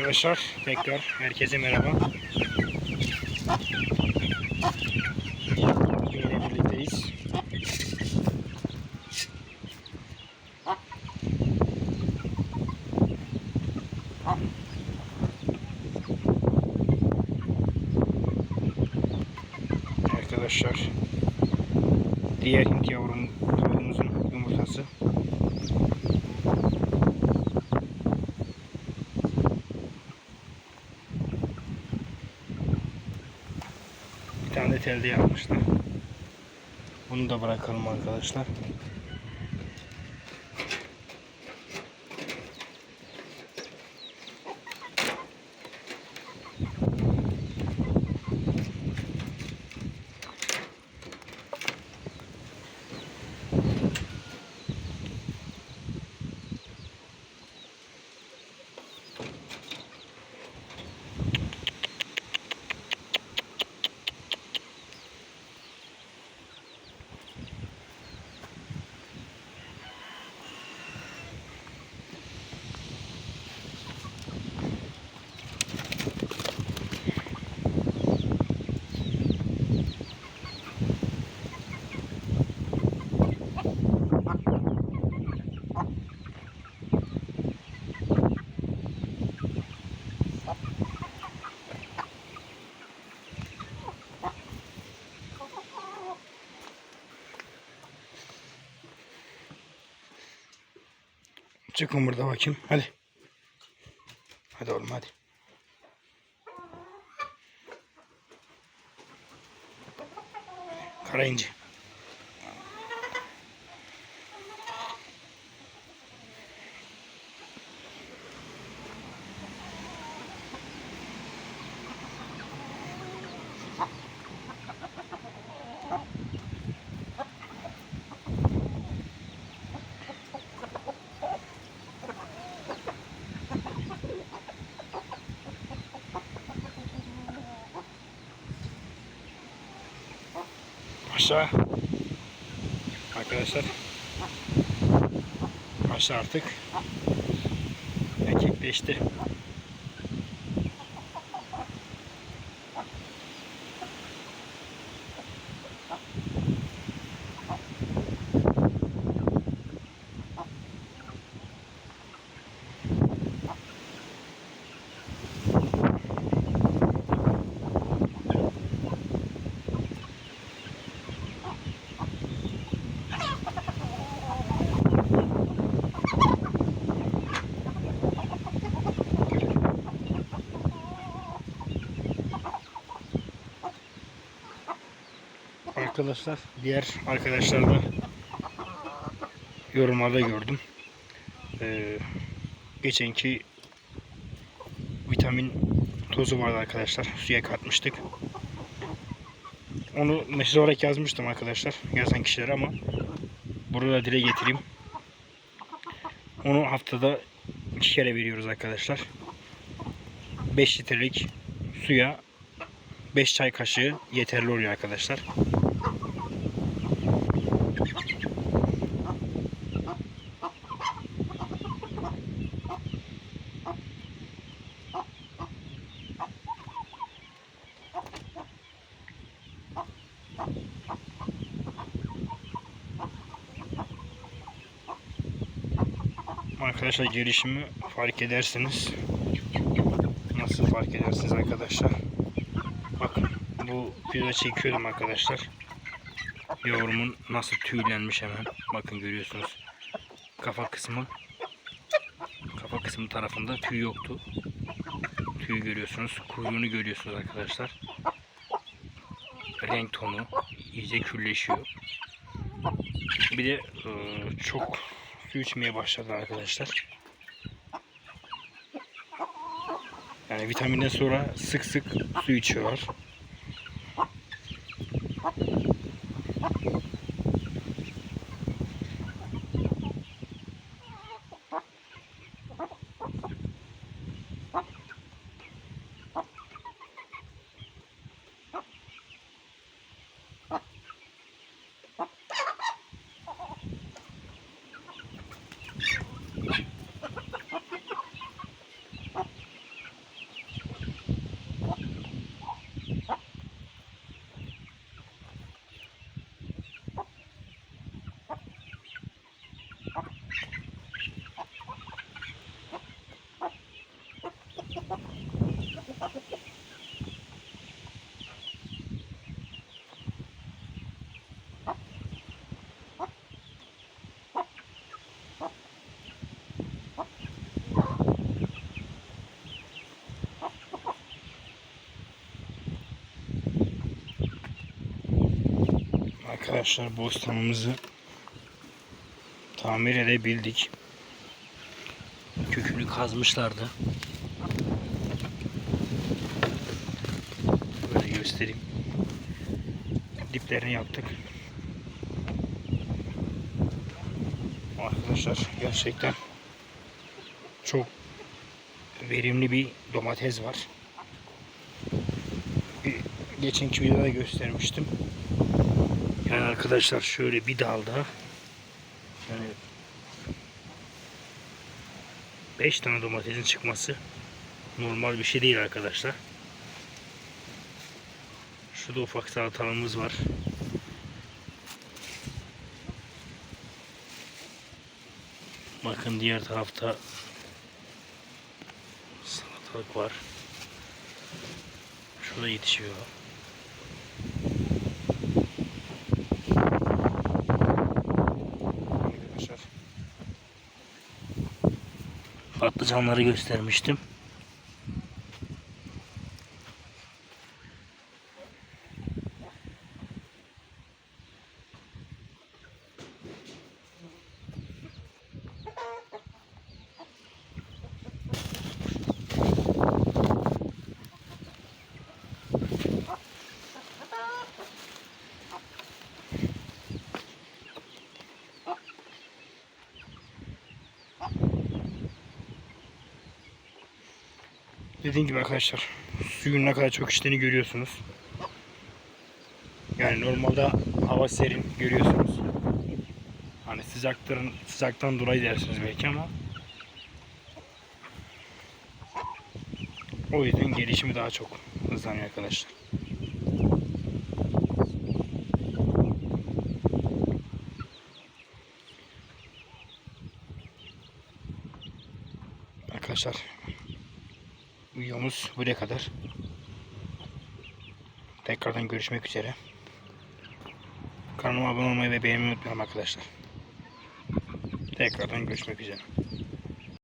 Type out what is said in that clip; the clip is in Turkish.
Arkadaşlar tekrar herkese merhaba. Yine birlikteyiz. Arkadaşlar diğer Hint yavrum tavuğumuzun yumurtası. Bir tane de telde yapmışlar. Bunu da bırakalım arkadaşlar. Çıkın burada bakayım. Hadi. Hadi oğlum hadi. Kara Aşağı. Arkadaşlar. Aşağı artık. Ekipleşti. Arkadaşlar diğer arkadaşlar da yorumlarda gördüm. Ee, geçenki vitamin tozu vardı arkadaşlar. Suya katmıştık. Onu mesaj olarak yazmıştım arkadaşlar. Yazan kişilere ama burada dile getireyim. Onu haftada iki kere veriyoruz arkadaşlar. 5 litrelik suya 5 çay kaşığı yeterli oluyor arkadaşlar. Arkadaşlar gelişimi fark edersiniz. Nasıl fark edersiniz arkadaşlar? Bakın bu pizza çekiyordum arkadaşlar. Yavrumun nasıl tüylenmiş hemen. Bakın görüyorsunuz. Kafa kısmı kafa kısmı tarafında tüy yoktu. Tüy görüyorsunuz. Kuyruğunu görüyorsunuz arkadaşlar. Renk tonu iyice külleşiyor. Bir de e, çok su içmeye başladı arkadaşlar. Yani vitaminden sonra sık sık su içiyorlar. Arkadaşlar bostanımızı tamir edebildik. Kökünü kazmışlardı. Göstereyim. Diplerini yaptık. Arkadaşlar gerçekten çok verimli bir domates var. Bir, geçenki videoda göstermiştim. Yani arkadaşlar şöyle bir dalda yani 5 tane domatesin çıkması normal bir şey değil arkadaşlar. Şurada ufak salatalığımız var. Bakın diğer tarafta salatalık var. Şurada yetişiyor. Patlıcanları göstermiştim. Dediğim gibi arkadaşlar suyun ne kadar çok içtiğini görüyorsunuz. Yani normalde hava serin görüyorsunuz. Hani sıcakların sıcaktan dolayı dersiniz belki ama o yüzden gelişimi daha çok hızlanıyor arkadaşlar. Arkadaşlar videomuz buraya kadar. Tekrardan görüşmek üzere. Kanalıma abone olmayı ve beğenmeyi unutmayın arkadaşlar. Tekrardan görüşmek üzere.